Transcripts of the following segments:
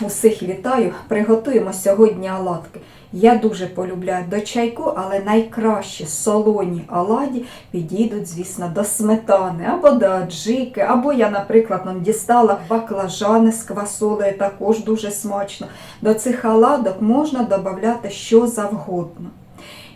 усіх вітаю. Приготуємо сьогодні оладки. Я дуже полюбляю до чайку, але найкращі солоні оладі підійдуть, звісно, до сметани або до аджики, або я, наприклад, нам дістала баклажани з квасолею, також дуже смачно. До цих оладок можна додати що завгодно.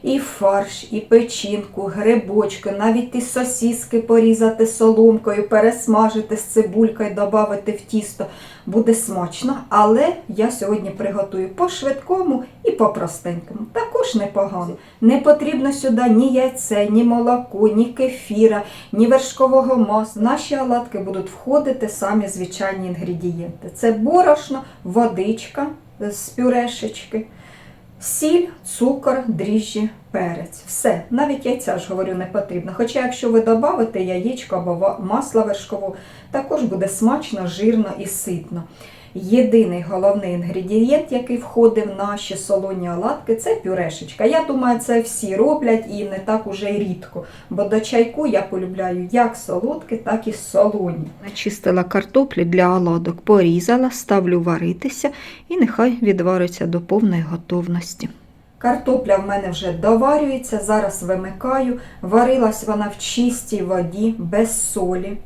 І фарш, і печінку, грибочки, навіть і сосіски порізати соломкою, пересмажити з цибулькою, додати в тісто. Буде смачно, але я сьогодні приготую по швидкому і по простенькому. Також непогано. Не потрібно сюди ні яйце, ні молоко, ні кефіра, ні вершкового масла. Наші оладки будуть входити самі звичайні інгредієнти. Це борошно, водичка з пюрешечки. Сіль, цукор, дріжджі, перець. Все. Навіть яйця ж говорю не потрібно. Хоча, якщо ви додавите яєчко або масло вершкову, також буде смачно, жирно і ситно. Єдиний головний інгредієнт, який входить в наші солоні оладки, це пюрешечка. Я думаю, це всі роблять і не так уже й рідко. Бо до чайку я полюбляю як солодкі, так і солоні. Начистила картоплі для оладок, порізала, ставлю варитися і нехай відвариться до повної готовності. Картопля в мене вже доварюється, зараз вимикаю. Варилась вона в чистій воді, без солі.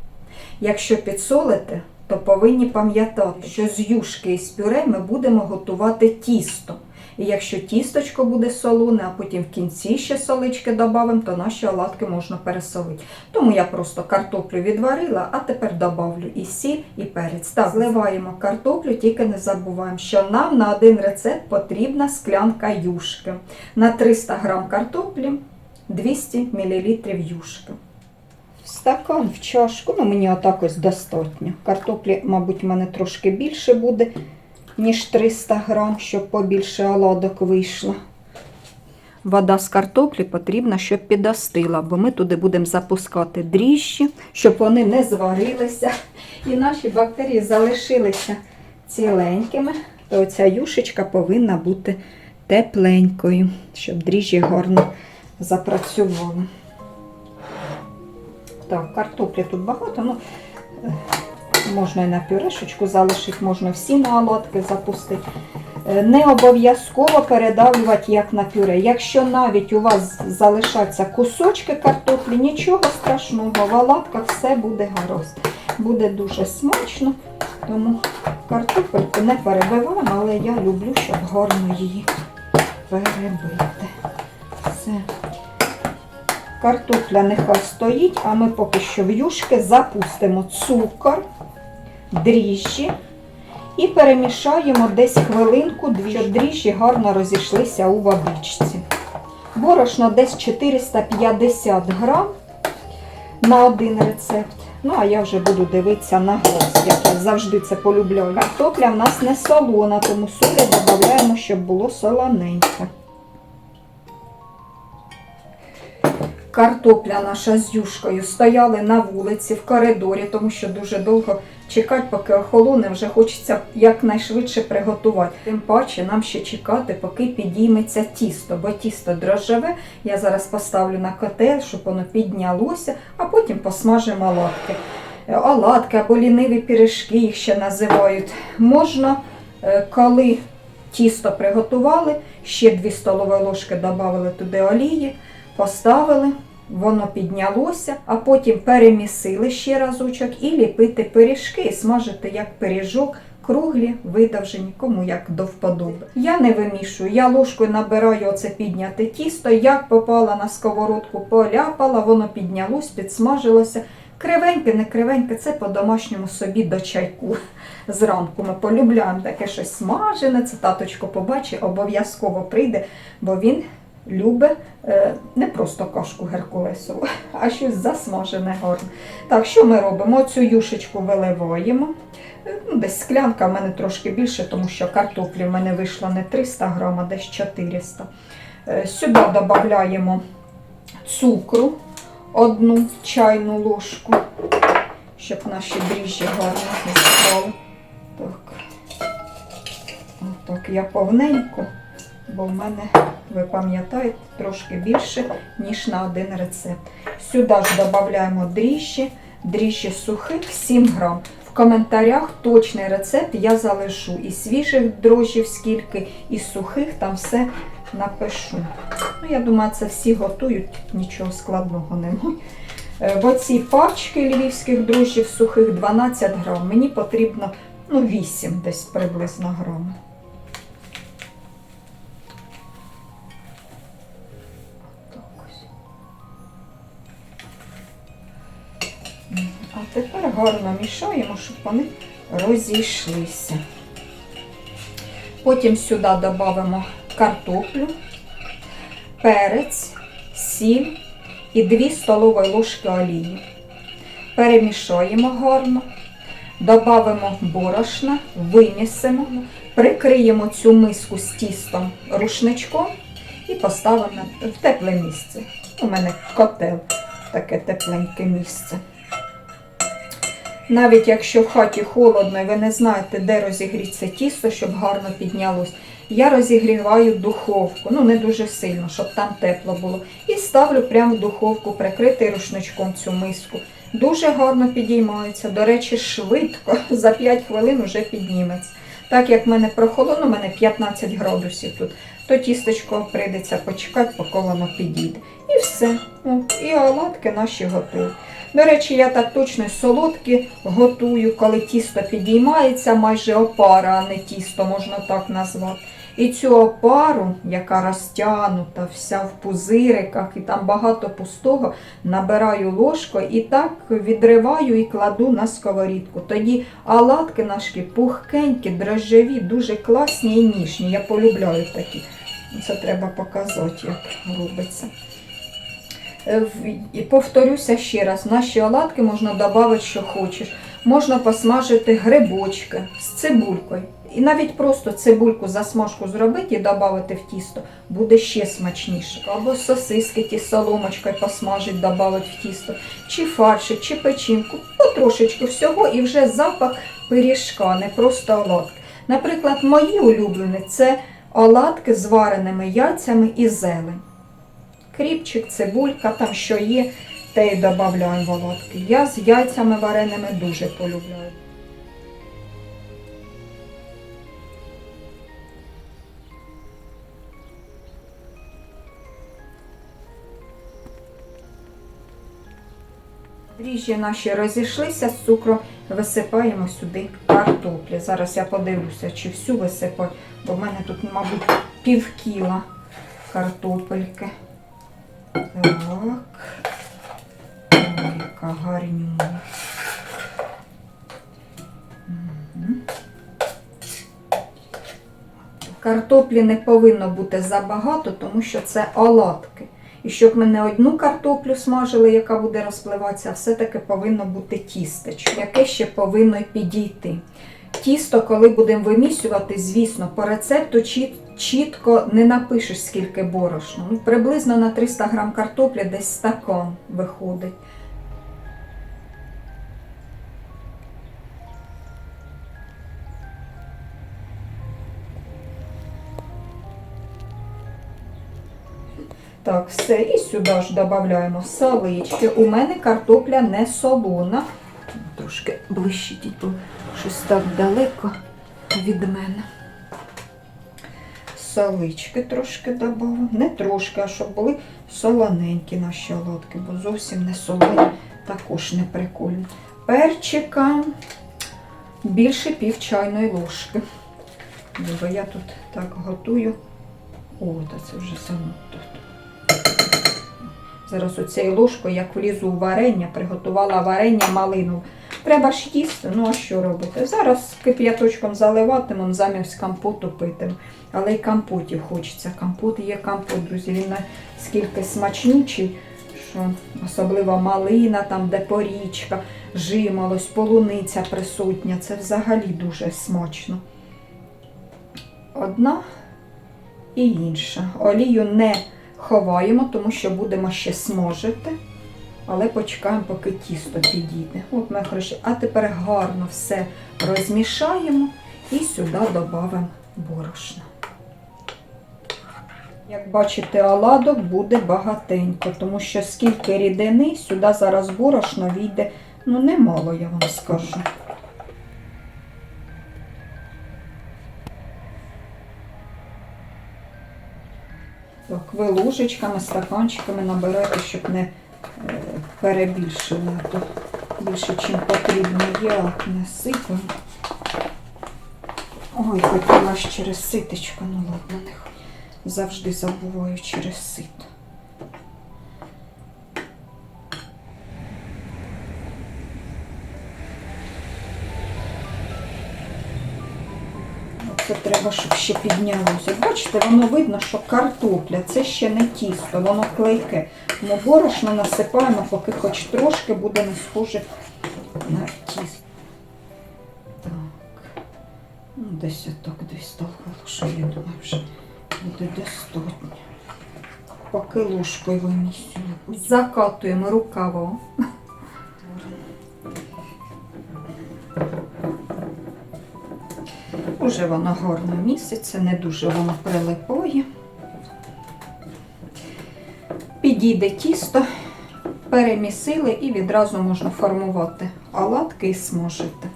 Якщо підсолите, то повинні пам'ятати, що з юшки і з пюре ми будемо готувати тісто. І якщо тісточко буде солоне, а потім в кінці ще солички додамо, то наші оладки можна пересолити. Тому я просто картоплю відварила, а тепер добавлю і сіль, і перець. Так, зливаємо картоплю, тільки не забуваємо, що нам на один рецепт потрібна склянка юшки. На 300 г картоплі 200 мл юшки. Стакан, в чашку, ну мені отак ось достатньо. Картоплі, мабуть, в мене трошки більше буде, ніж 300 грам, щоб побільше оладок вийшло. Вода з картоплі потрібна, щоб підостила, бо ми туди будемо запускати дріжджі, щоб вони не зварилися і наші бактерії залишилися ціленькими, то оця юшечка повинна бути тепленькою, щоб дріжджі гарно запрацювали. Так, картоплі тут багато, ну е, можна і на пюрешечку залишити, можна всі на оладки запустити. Е, Не обов'язково передавлювати як на пюре. Якщо навіть у вас залишаться кусочки картоплі, нічого страшного, в оладках все буде гаразд. Буде дуже смачно, тому картопельку не перебиваємо, але я люблю, щоб гарно її перебити. Все. Картопля нехай стоїть, а ми поки що в юшки запустимо цукор, дріжджі і перемішаємо десь хвилинку, щоб дріжджі гарно розійшлися у водичці. Борошно десь 450 грам на один рецепт. Ну, а я вже буду дивитися на глаз, як я завжди це полюбляю. Картопля в нас не солона, тому солі додаємо, щоб було солоненьке. Картопля наша з юшкою стояли на вулиці, в коридорі, тому що дуже довго чекати, поки охолоне, вже хочеться якнайшвидше приготувати. Тим паче нам ще чекати, поки підійметься тісто, бо тісто дрожжеве. Я зараз поставлю на котел, щоб воно піднялося, а потім посмажимо оладки. Е, Оладки або ліниві пиріжки їх ще називають. Можна, е, коли тісто приготували, ще 2 столові ложки додали туди олії, поставили, воно піднялося, а потім перемісили ще разочок і ліпити пиріжки і смажити як пиріжок. Круглі, видовжені, кому як до вподоби. Я не вимішую, я ложкою набираю оце підняте тісто, як попала на сковородку, поляпала, воно піднялось, підсмажилося. Кривеньке, не кривеньке, це по-домашньому собі до чайку. Зранку ми полюбляємо таке щось смажене, це таточко побачить, обов'язково прийде, бо він любить е, не просто кашку геркулесову, а щось засмажене гарне. Так, що ми робимо? Цю юшечку виливаємо. Е, Ну, десь склянка в мене трошки більше, тому що картоплі в мене вийшло не 300 грам, а десь 400. Е, Сюди додаємо цукру, одну чайну ложку, щоб наші дріжджі гарно не стали. Так. Отак я повненько, бо в мене, ви пам'ятаєте, трошки більше, ніж на один рецепт. Сюди ж додаємо дріжджі, дріжджі сухих 7 грам. В коментарях точний рецепт я залишу. І свіжих дрожжів скільки, і сухих там все напишу. Ну, я думаю, це всі готують, нічого складного немає. Е, В оці пачки львівських дрожжів сухих 12 грам. Мені потрібно ну, 8 десь приблизно грам. А тепер гарно мішаємо, щоб вони розійшлися. Потім сюди додамо картоплю, перець, сіль і 2 столові ложки олії. Перемішаємо гарно, додамо борошна, вимісимо, прикриємо цю миску з тістом рушничком і поставимо в тепле місце. У мене котел, таке тепленьке місце. Навіть якщо в хаті холодно і ви не знаєте, де розігріться тісто, щоб гарно піднялось, я розігріваю духовку, ну не дуже сильно, щоб там тепло було. І ставлю прямо в духовку, прикритий рушничком цю миску. Дуже гарно підіймається. До речі, швидко, за 5 хвилин вже підніметься. Так як в мене прохолодно, у мене 15 градусів тут, то тістечко прийдеться почекати, поки воно підійде. І все. І оладки наші готові. До речі, я так точно солодкі готую, коли тісто підіймається, майже опара, а не тісто, можна так назвати. І цю опару, яка розтягнута, вся в пузириках, і там багато пустого, набираю ложкою і так відриваю і кладу на сковорідку. Тоді оладки наші пухкенькі, дрожжеві, дуже класні і ніжні. Я полюбляю такі. Це треба показати, як робиться. Е, І повторюся ще раз, наші оладки можна додати, що хочеш. Можна посмажити грибочки з цибулькою. І навіть просто цибульку засмажку зробити і додати в тісто, буде ще смачніше. Або сосиски ті соломочкою посмажить, додати в тісто, чи фаршик, чи печінку, потрошечку всього і вже запах пиріжка, не просто оладки. Наприклад, мої улюблені це оладки з вареними яйцями і зелень. Кріпчик, цибулька, там що є, те й додаємо в оладки. Я з яйцями вареними дуже полюбляю. Дріжджі наші розійшлися з цукром, висипаємо сюди картоплі. Зараз я подивлюся, чи всю висипаю, бо в мене тут, мабуть, пів кіла картопельки. Так. Ой, яка гарнюня. Картоплі не повинно бути забагато, тому що це оладки. І щоб ми не одну картоплю смажили, яка буде розпливатися, а все-таки повинно бути тістечко, яке ще повинно підійти. Тісто, коли будемо вимісювати, звісно, по рецепту чіт- чітко не напишеш, скільки борошна. Ну, приблизно на 300 грам картоплі десь стакан виходить. Так, все, і сюди ж додаємо салички. У мене картопля не солона. Трошки блищить, бо щось так далеко від мене. Салички трошки додав. Не трошки, а щоб були солоненькі наші оладки, бо зовсім не солені, також не прикольно. Перчика більше пів чайної ложки. Бо я тут так готую. О, та це вже занадто. Зараз оцією ложкою, як влізу в варення, приготувала варення малину. Треба ж їсти, ну а що робити? Зараз кип'яточком заливатимемо, замість компоту питимемо. Але й компотів хочеться. Компот є компот, друзі. Він наскільки смачнючий, що особливо малина, там де порічка, жимолось, полуниця присутня. Це взагалі дуже смачно. Одна і інша. Олію не ховаємо, тому що будемо ще смажити але почекаємо, поки тісто підійде. От ми хороші. А тепер гарно все розмішаємо і сюди додамо борошно. Як бачите, оладок буде багатенько, тому що скільки рідини, сюди зараз борошно війде, ну немало, я вам скажу. Так, ви ложечками, стаканчиками наберете, щоб не е, тут більше, ніж потрібно. Я не сипаю. Ой, хотіла ж через ситочко, ну ладно, нехай. Завжди забуваю через сито. Це треба, щоб ще піднялося. Бачите, воно видно, що картопля, це ще не тісто, воно клейке. Тому борошно насипаємо, поки хоч трошки буде не схоже на тісто. Так. Ну, десь отак десь сталкало, що я думаю, вже буде достатньо. Поки ложкою вимісюю. Закатуємо рукаво. Уже воно гарно місяця, не дуже воно прилипає. Підійде тісто, перемісили і відразу можна формувати оладки і смажити.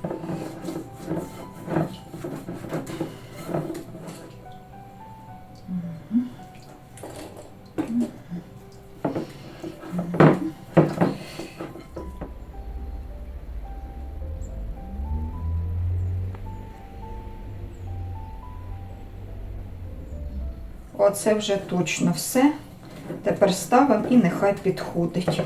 Оце вже точно все. Тепер ставимо і нехай підходить.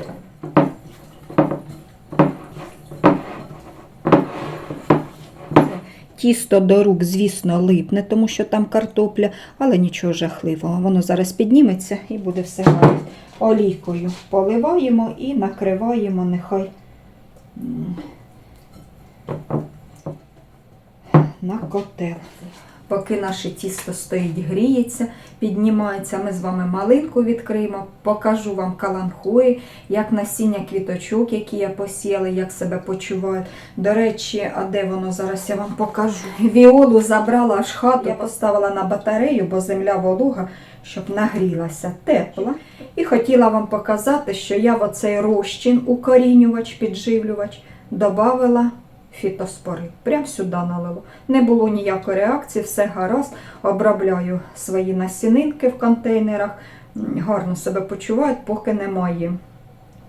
Тісто до рук, звісно, липне, тому що там картопля, але нічого жахливого. Воно зараз підніметься і буде все гаразд. Олійкою поливаємо і накриваємо, нехай на котел. Поки наше тісто стоїть, гріється, піднімається, ми з вами малинку відкриємо, покажу вам каланхої, як насіння квіточок, які я посіяла, як себе почувають. До речі, а де воно зараз я вам покажу. Віолу забрала аж хату, я поставила на батарею, бо земля волуга, щоб нагрілася тепла. І хотіла вам показати, що я в оцей розчин укорінювач, підживлювач додавала фітоспори. Прям сюди налило. Не було ніякої реакції, все гаразд. Обробляю свої насінинки в контейнерах. Гарно себе почувають, поки немає.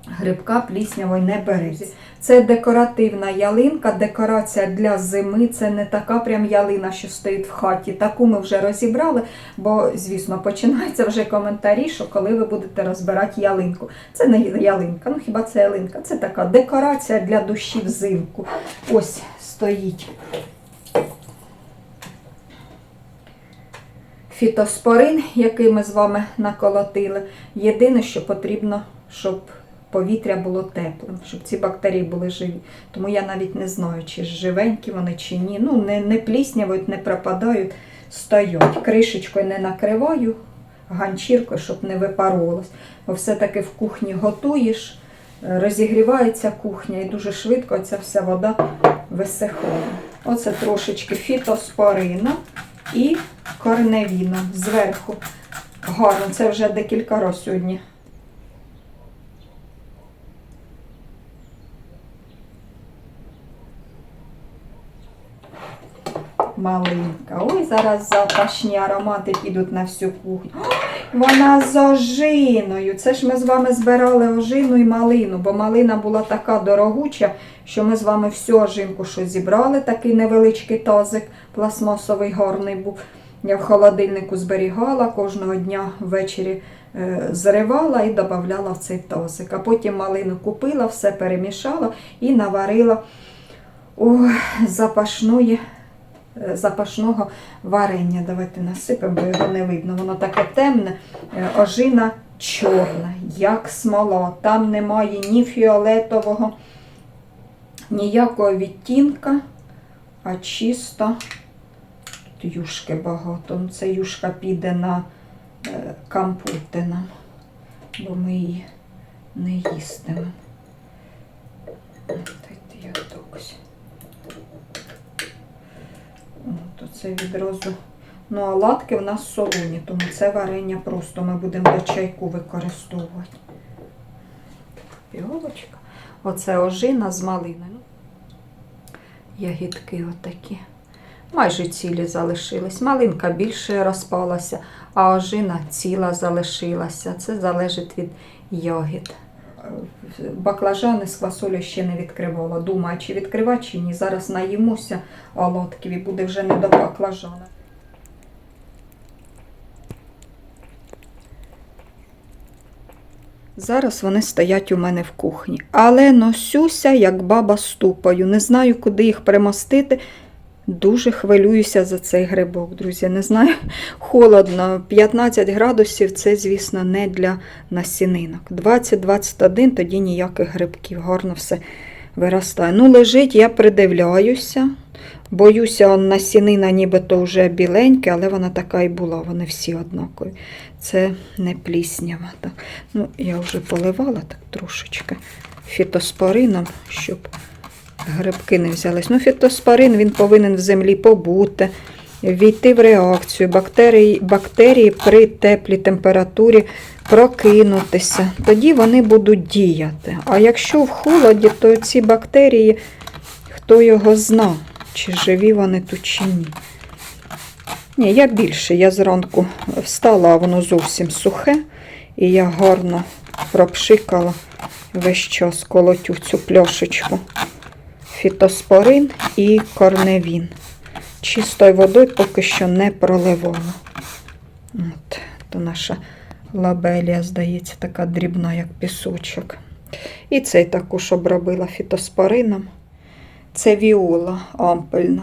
Грибка пліснявої не березі. Це декоративна ялинка, декорація для зими. Це не така прям ялина, що стоїть в хаті. Таку ми вже розібрали, бо, звісно, починаються вже коментарі, що коли ви будете розбирати ялинку. Це не ялинка, ну хіба це ялинка? Це така декорація для душі взимку. Ось стоїть. Фітоспорин, який ми з вами наколотили. Єдине, що потрібно, щоб повітря було теплим, щоб ці бактерії були живі. Тому я навіть не знаю, чи живенькі вони, чи ні. Ну, не, не пліснявають, не пропадають, стоять. Кришечкою не накриваю, ганчіркою, щоб не випарувалось. Бо все-таки в кухні готуєш, розігрівається кухня і дуже швидко ця вся вода висихає. Оце трошечки фітоспорина і корневіна зверху. Гарно, це вже декілька разів сьогодні Малинка. Ой, зараз запашні аромати підуть на всю кухню. Вона з ожиною. Це ж ми з вами збирали ожину і малину, бо малина була така дорогуча, що ми з вами всю ожинку що зібрали, такий невеличкий тазик, пластмасовий гарний був. Я в холодильнику зберігала, кожного дня ввечері е, зривала і додавала в цей тазик. А потім малину купила, все перемішала і наварила запашної запашного варення. Давайте насипемо, бо його не видно. Воно таке темне, е, ожина чорна, як смола. Там немає ні фіолетового, ніякого відтінка, а чисто тут юшки багато. Ну, Це юшка піде на е, компоти нам, бо ми її не їстимо. Дайте я так. То це відразу. Ну, а латки в нас солоні, тому це варення просто ми будемо до чайку використовувати. Піолочка. Оце ожина з малиною. Ягідки отакі. майже цілі залишились. Малинка більше розпалася, а ожина ціла залишилася. Це залежить від ягід. Баклажани з квасолю ще не відкривала. Думаю, чи відкривати, чи ні. Зараз наїмося оладків і буде вже не до баклажана. Зараз вони стоять у мене в кухні. Але носюся, як баба ступаю. Не знаю, куди їх примостити. Дуже хвилююся за цей грибок, друзі. Не знаю, холодно. 15 градусів це, звісно, не для насінинок. 20-21, тоді ніяких грибків. Гарно все виростає. Ну, лежить, я придивляюся. Боюся, насінина нібито вже біленька, але вона така і була, вони всі однакові. Це не пліснява. Так. Ну, я вже поливала так трошечки фітоспорином, щоб грибки не взялись. Ну, фітоспорин він повинен в землі побути, війти в реакцію, бактерії, бактерії при теплій температурі прокинутися. Тоді вони будуть діяти. А якщо в холоді, то ці бактерії, хто його зна, чи живі вони тут, чи ні. Ні, я більше. Я зранку встала, а воно зовсім сухе. І я гарно пропшикала весь час колотю цю пляшечку. Фітоспорин і корневін. Чистою водою поки що не проливала. От, то наша лабелія, здається, така дрібна, як пісочок. І цей також обробила фітоспорином. Це віола ампельна.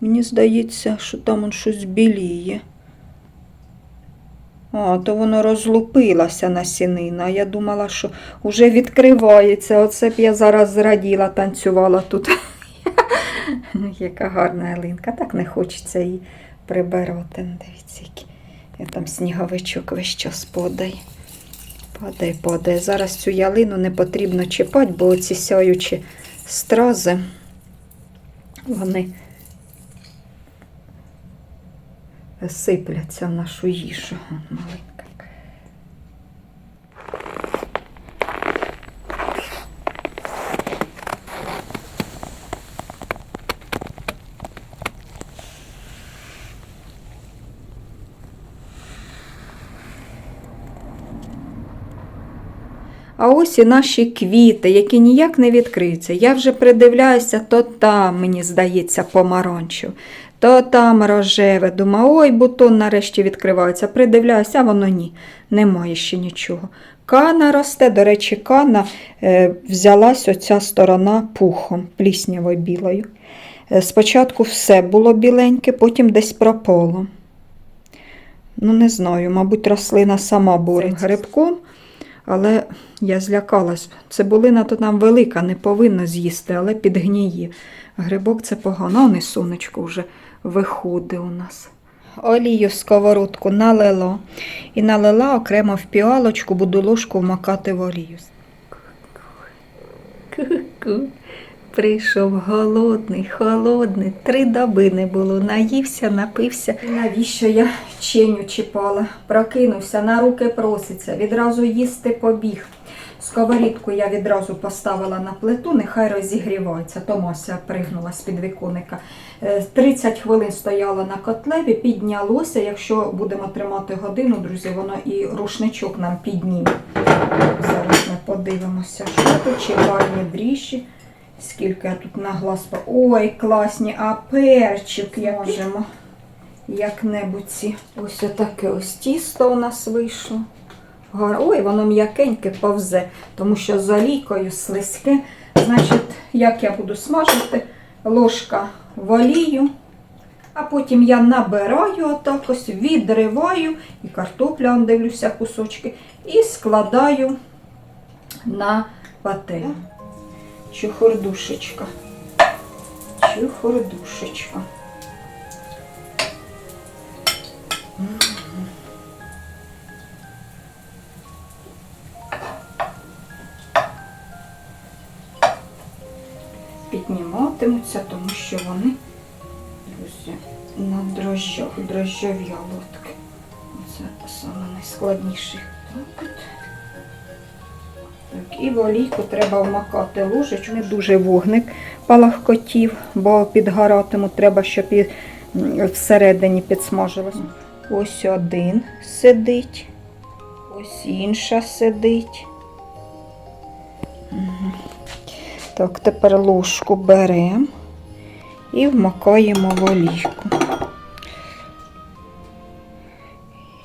Мені здається, що там он щось біліє. А, то воно розлупилося насінина. А я думала, що вже відкривається. Оце б я зараз зраділа, танцювала тут. Яка гарна ялинка. Так не хочеться її прибирати. Ну, Дивіться, який. Я там сніговичок весь час падає. Падає, падає. Зараз цю ялину не потрібно чіпати, бо оці сяючі стрази, вони сипляться нашу їжу. Маленька. А ось і наші квіти, які ніяк не відкриються. Я вже придивляюся, то там, мені здається, помаранчев, то там рожеве. Думаю, ой, бутон нарешті відкривається. Придивляюся, а воно ні, немає ще нічого. Кана росте, до речі, кана е, взялась оця сторона пухом, пліснявою білою. Е, спочатку все було біленьке, потім десь пропало. Ну, не знаю, мабуть, рослина сама бореться грибком. Але я злякалась. Цибулина то там велика, не повинна з'їсти, але підгніє. Грибок це погано, а не сонечко вже виходить у нас. Олію в сковородку налила і налила окремо в піалочку, буду ложку вмакати в олію. Ку-ку. Прийшов голодний, холодний, три доби не було. Наївся, напився. Навіщо я ченю чіпала? Прокинувся, на руки проситься, відразу їсти побіг. Сковорідку я відразу поставила на плиту, нехай розігрівається. Томася пригнула з під віконника. Е, 30 хвилин стояла на котлеві, піднялося. Якщо будемо тримати годину, друзі, воно і рушничок нам підніме. Зараз ми подивимося, що тут чекальні дріжджі. Скільки я тут на глаз. Ой, класні, а перчик можемо. Як-небудь ці. Ось отаке ось тісто у нас вийшло. Ой, воно м'якеньке повзе, тому що з слизьке. Значить, як я буду смажити, ложка в олію, а потім я набираю отак ось, відриваю, і картопля, дивлюся, кусочки, і складаю на пательню. Чухурдушечка. Чухурдушечка. Підніматимуться, тому що вони друзі, на дрожжах, дрожжові лодки. Це саме найскладніше. Так. Так, і в олійку треба вмакати ложечку. Не дуже вогник палахкотів, бо підгаратиму треба, щоб і всередині підсмажилось. Ось один сидить, ось інша сидить. Так, тепер ложку беремо і вмакаємо в олійку.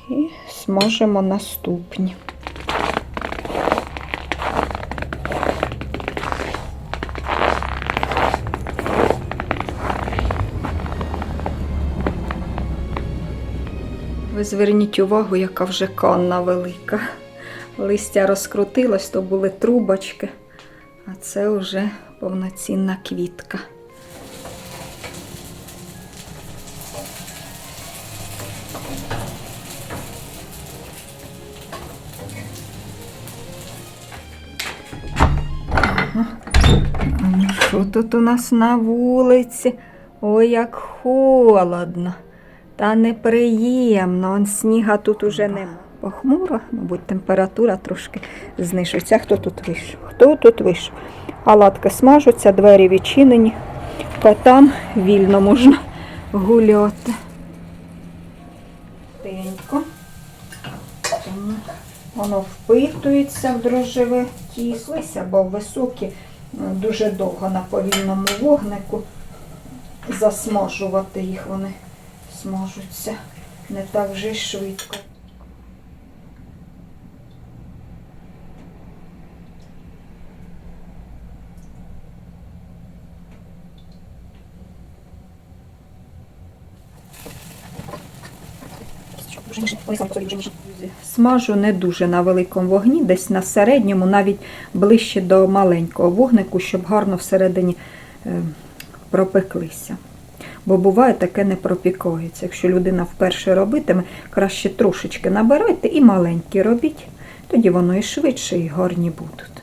І смажимо наступні. Ви зверніть увагу, яка вже канна велика. Листя розкрутилось, то були трубочки, а це вже повноцінна квітка. Що тут у нас на вулиці? Ой, як холодно. Та неприємно, он сніга тут уже нема. Похмуро, мабуть, температура трошки знижується. Хто тут вийшов? Хто тут вийшов? Палатки смажуться, двері відчинені, котам вільно можна гуляти. Тенько. Воно впитується в дрожжеве тіслися, бо високі дуже довго на повільному вогнику засмажувати їх вони смажуться не так вже швидко. Смажу не дуже на великому вогні, десь на середньому, навіть ближче до маленького вогнику, щоб гарно всередині е, пропеклися. Бо буває таке не пропікається. Якщо людина вперше робитиме, краще трошечки набирайте і маленькі робіть, тоді воно і швидше, і гарні будуть.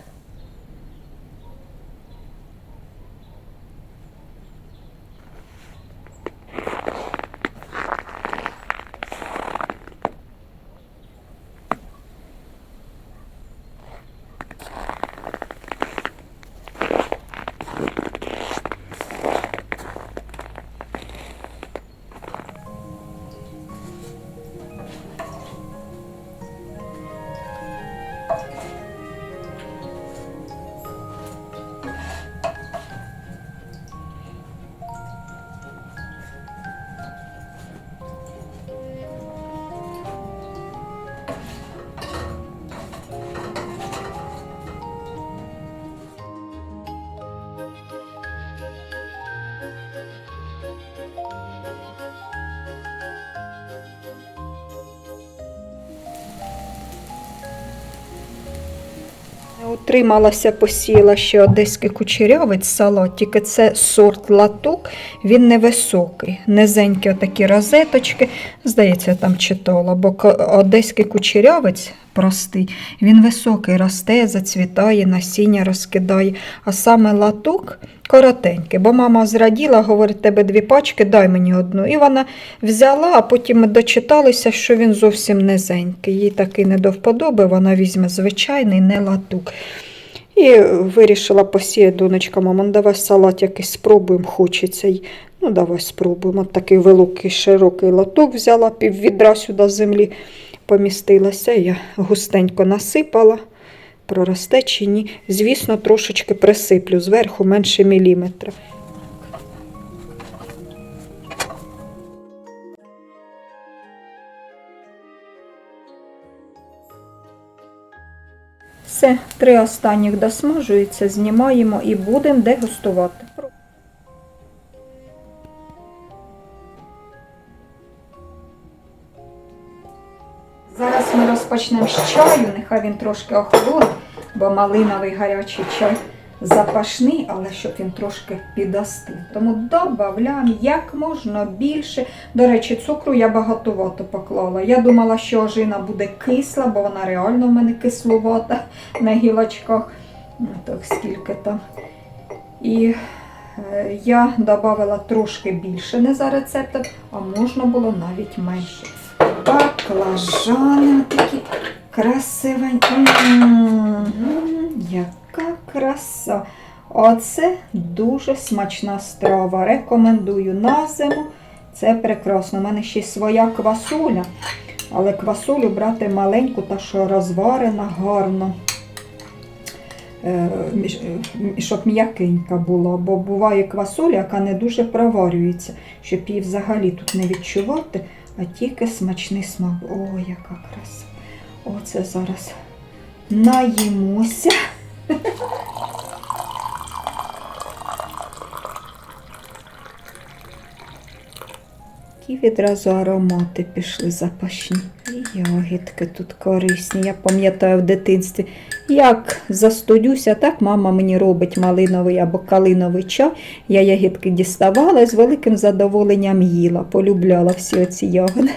Утрималася, посіла ще одеський кучерявець салат, тільки це сорт латук, він невисокий, низенькі отакі розеточки. Здається, я там читала, бо одеський кучерявець простий, він високий, росте, зацвітає, насіння розкидає. А саме латук коротенький, бо мама зраділа, говорить, тебе дві пачки, дай мені одну. І вона взяла, а потім дочиталися, що він зовсім низенький. Їй такий не до вподоби, вона візьме звичайний, не латук. І вирішила посіяти донечка, мама, ну, давай салат якийсь спробуємо, хочеться. й. Ну, давай спробуємо. От такий великий широкий латок взяла, пів відра сюди землі помістилася. Я густенько насипала, проросте чи ні. Звісно, трошечки присиплю зверху менше міліметра. Все, три останніх досмажуються, знімаємо і будемо дегустувати. Ми розпочнемо з чаю, нехай він трошки охолоне, бо малиновий гарячий чай запашний, але щоб він трошки підостив. Тому додаємо як можна більше. До речі, цукру я багатовато поклала. Я думала, що ожина буде кисла, бо вона реально в мене кисловата на гілочках. Ну, так, скільки там. І е, я додавала трошки більше, не за рецептом, а можна було навіть менше. Баклажани такі красивенькі. М, Яка краса! Оце дуже смачна страва. Рекомендую на зиму. Це прекрасно. У мене ще й своя квасоля, але квасолю брати маленьку та що розварена гарно. Е, е, Щоб м'якенька була, бо буває квасоля, яка не дуже проварюється, щоб її взагалі тут не відчувати, а тільки смачний смак. О, яка краса! Оце зараз наїмося. Які відразу аромати пішли запашні. І ягідки тут корисні. Я пам'ятаю в дитинстві, як застудюся, так мама мені робить малиновий або калиновий чай. Я ягідки діставала і з великим задоволенням їла, полюбляла всі оці ягоди.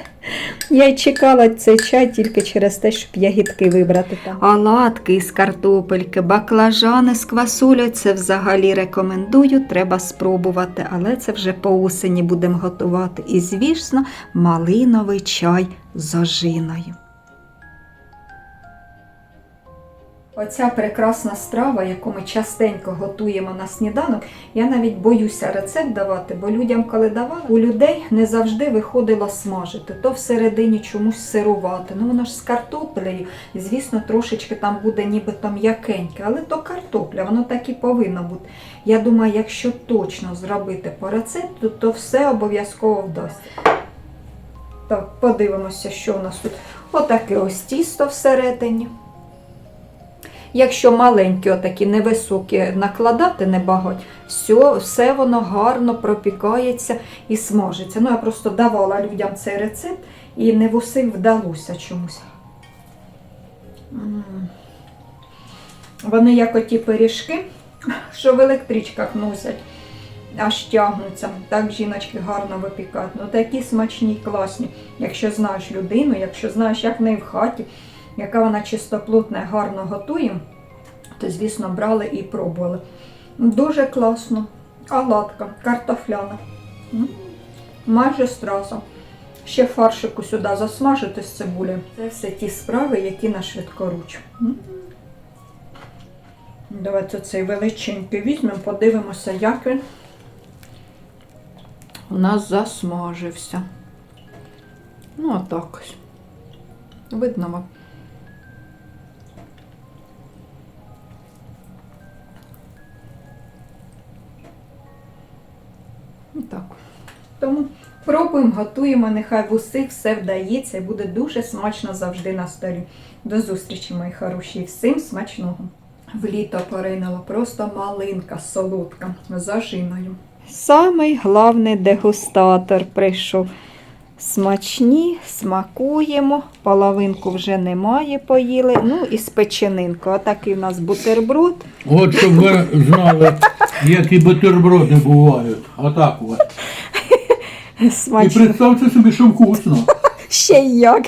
Я чекала цей чай тільки через те, щоб ягідки вибрати там. Оладки із картопельки, баклажани з квасолю – це взагалі рекомендую, треба спробувати, але це вже по осені будемо готувати. І, звісно, малиновий чай з ожиною. Оця прекрасна страва, яку ми частенько готуємо на сніданок, я навіть боюся рецепт давати, бо людям, коли давали, у людей не завжди виходило смажити, то всередині чомусь сирувати. Ну воно ж з картоплею, звісно, трошечки там буде нібито м'якеньке, але то картопля, воно так і повинно бути. Я думаю, якщо точно зробити по рецепту, то все обов'язково вдасться. Так, подивимося, що у нас тут. Отаке ось тісто всередині. Якщо маленькі, отакі невисокі накладати небагато, все, все воно гарно пропікається і смажиться. Ну, я просто давала людям цей рецепт і не в усіх вдалося чомусь. Вони як оті пиріжки, що в електричках носять, аж тягнуться. Так жіночки гарно випікають. Ну такі смачні, класні. Якщо знаєш людину, якщо знаєш, як в неї в хаті, яка вона чистоплотна, гарно готує, то, звісно, брали і пробували. Дуже класно. Оладка, картофляна. Майже страса. Ще фаршику сюди засмажити з цибулею. Це все ті справи, які на швидкоруч. Давайте цей величенький візьмемо, подивимося, як він у нас засмажився. Ну, отак ось. Видно вам. Пробуємо, готуємо, нехай в усіх все вдається і буде дуже смачно завжди на столі. До зустрічі, мої хороші, всім смачного. В літо поринула просто малинка солодка з ожиною. Самий главний дегустатор прийшов. Смачні, смакуємо, половинку вже немає, поїли. Ну і з печенинку. Отакий у нас бутерброд. От щоб ви знали, які бутерброди бувають. Отак от. І Смачно. представте собі, що вкусно. Ще й як.